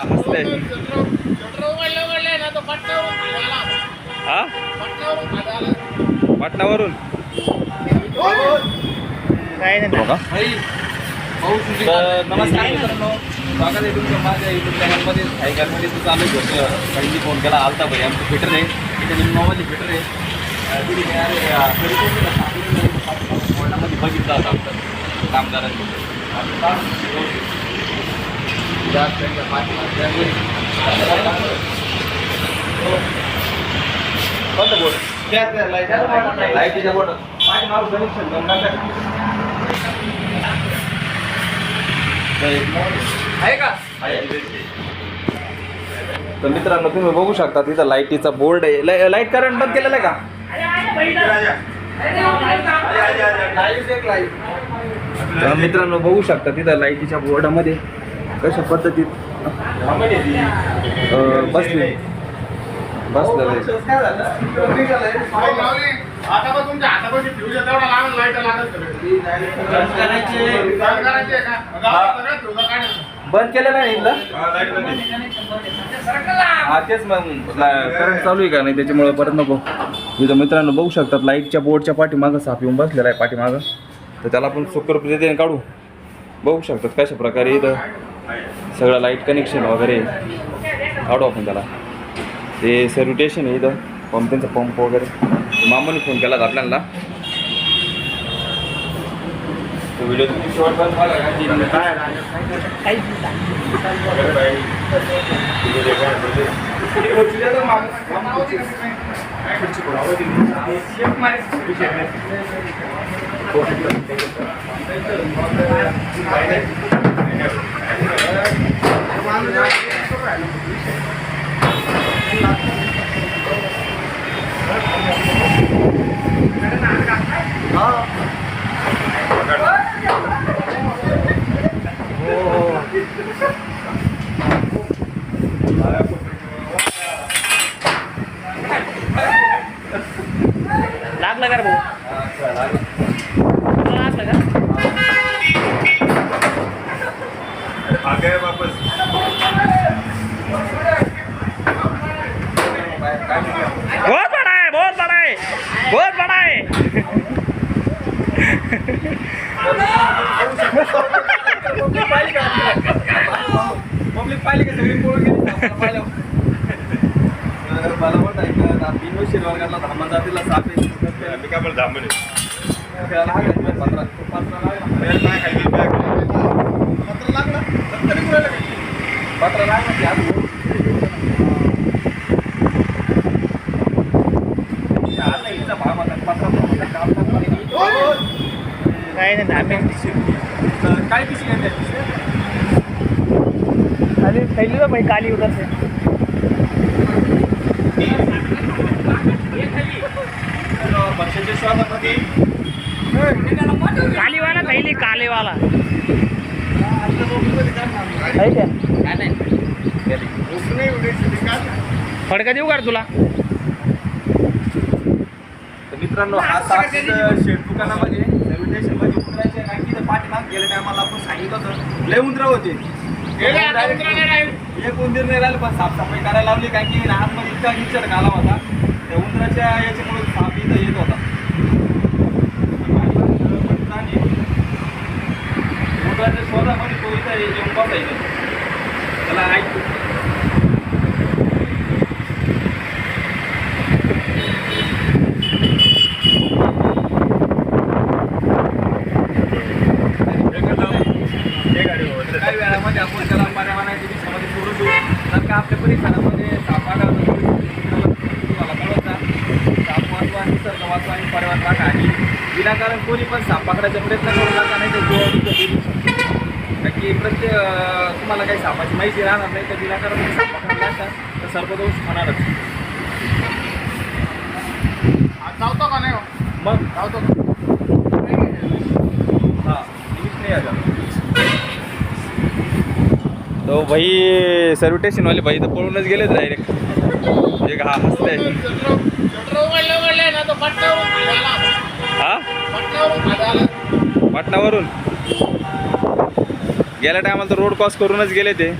हसते हा? पाटणावरून? बघा. नमस्कार मित्रांनो. स्वागत आहे माझ्या युट्यूब चॅनलमध्ये तू चालू होतं पहिली फोन केला. आलता भाई आमचं फिटर आहे. मोबाईल फिटर आहे. काय सापडलं कोर्टामध्ये बघितलं होतं आमचं. कामगारांनी जास्त कोणतं लाईटीच्या कनेक्शन आहे का तर मित्रांनो तुम्ही बघू शकता तिथं लाईटीचा बोर्ड आहे. लाइट करंट बंद केलेला आहे का? मित्रांनो बघू शकता तिथं लाईटीच्या बोर्डामध्ये कशा पद्धतीत बसले? बसलेलं आहे. बंद केलं आहे एकदा? हा तेच मग करंट चालू आहे का नाही त्याच्यामुळे परत नको. इथं मित्रांनो बघू शकतात लाईटच्या बोर्डच्या पाठीमागं साप येऊन बसलेला आहे पाठीमागं. तर त्याला आपण सुखरूपतेने काढू. बघू शकतात कशा प्रकारे इथं. सगळं लाइट कनेक्शन वगैरे काढू आपण त्याला ते सर्विटेशन आहे इथं. पंप पंप वगैरे. मामाने फोन केला आपल्याला. तो व्हिडिओ तुम्ही लागलं का रे भाऊ तुला लागलं का बहुत बड़ा है बहुत बड़ा है बहुत बड़ा है पब्लिक पाहिली का सगळी पळून गेली पाहिलं तर मला वाटतं बिनवशीर वर्गातला धामा जातीला साप आहे त्याला लागला पंधरा पंधरा लागला पत्र लागला तरी कुणाला काय? पत्र लागला नाही नाही आम्ही काय पिशवी आहे त्या पिशव्या? खाली फैली ना भाई काली उधर से तर बक्षाच्या शोधामध्ये काली वाला थैली काले वाला है क्या फडका देऊ का रे तुला? तर मित्रांनो हा तिथं शेड दुकानामध्ये मध्ये उतरायचे नाही की पाठीमाग गेल्या टायमाला आपण सांगितलं होतं लय उंदरं होते. एक उंदीर नाही. राहिलं पण साफसफाई करायला लावली कारण की आतमध्ये इतका निचर घाला होता. त्या उंदराच्या याच्यामुळे साप इथं येत होता. उंदराच्या शोधामध्ये तो इथं येऊन बसायचं. त्याला ऐकतो काही वेळामध्ये आपण त्याला पर्यावरणाच्या दिशेमध्ये सोडून देऊ जर का आपल्या परिसरामध्ये साप आढळला तर तुम्हाला कळवता साप वाचवा निसर्ग पर्यावरण राखा आणि विनाकारण कोणी पण साप पकडायचा प्रयत्न करू नका नाही तर शकतो. कारण की प्रत्येक तुम्हाला काही सापाची माहिती राहणार नाही तर विनाकारण साप पकडला असता तर सर्पदोष होणारच जावतो का नाही हो? मग जावतो का? हां नाही आलं तो भाई सर्विटेशनवाले भाई तर पळूनच गेलेच डायरेक्ट एक हा हसते हा? पट्ट्यावरून गेल्या टायमाला तर रोड क्रॉस करूनच गेले ते.